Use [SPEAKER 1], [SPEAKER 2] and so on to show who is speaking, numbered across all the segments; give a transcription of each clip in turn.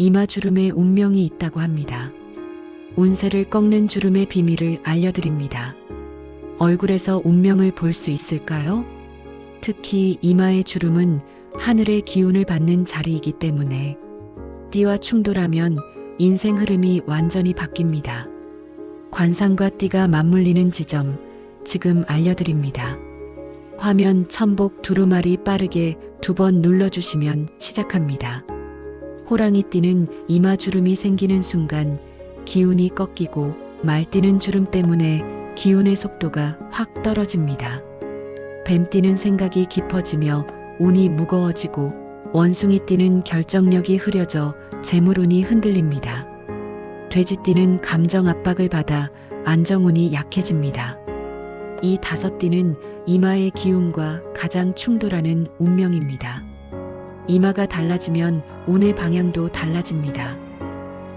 [SPEAKER 1] 이마 주름에 운명이 있다고 합니다. 운세를 꺾는 주름의 비밀을 알려드립니다. 얼굴에서 운명을 볼 수 있을까요? 특히 이마의 주름은 하늘의 기운을 받는 자리이기 때문에 띠와 충돌하면 인생 흐름이 완전히 바뀝니다. 관상과 띠가 맞물리는 지점 지금 알려드립니다. 화면 첨복 두루마리 빠르게 두 번 눌러주시면 시작합니다. 호랑이 띠는 이마 주름이 생기는 순간 기운이 꺾이고 말띠는 주름 때문에 기운의 속도가 확 떨어집니다. 뱀띠는 생각이 깊어지며 운이 무거워지고 원숭이 띠는 결정력이 흐려져 재물운이 흔들립니다. 돼지띠는 감정 압박을 받아 안정운이 약해집니다. 이 다섯 띠는 이마의 기운과 가장 충돌하는 운명입니다. 이마가 달라지면 운의 방향도 달라집니다.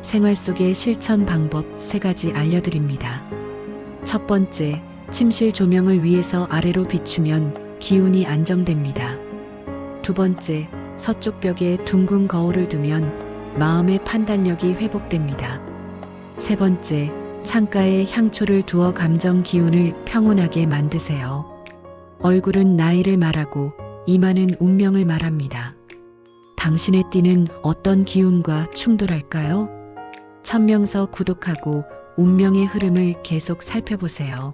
[SPEAKER 1] 생활 속의 실천 방법 세 가지 알려드립니다. 첫 번째, 침실 조명을 위에서 아래로 비추면 기운이 안정됩니다. 두 번째, 서쪽 벽에 둥근 거울을 두면 마음의 판단력이 회복됩니다. 세 번째, 창가에 향초를 두어 감정 기운을 평온하게 만드세요. 얼굴은 나이를 말하고 이마는 운명을 말합니다. 당신의 띠는 어떤 기운과 충돌할까요? 천명서 구독하고 운명의 흐름을 계속 살펴보세요.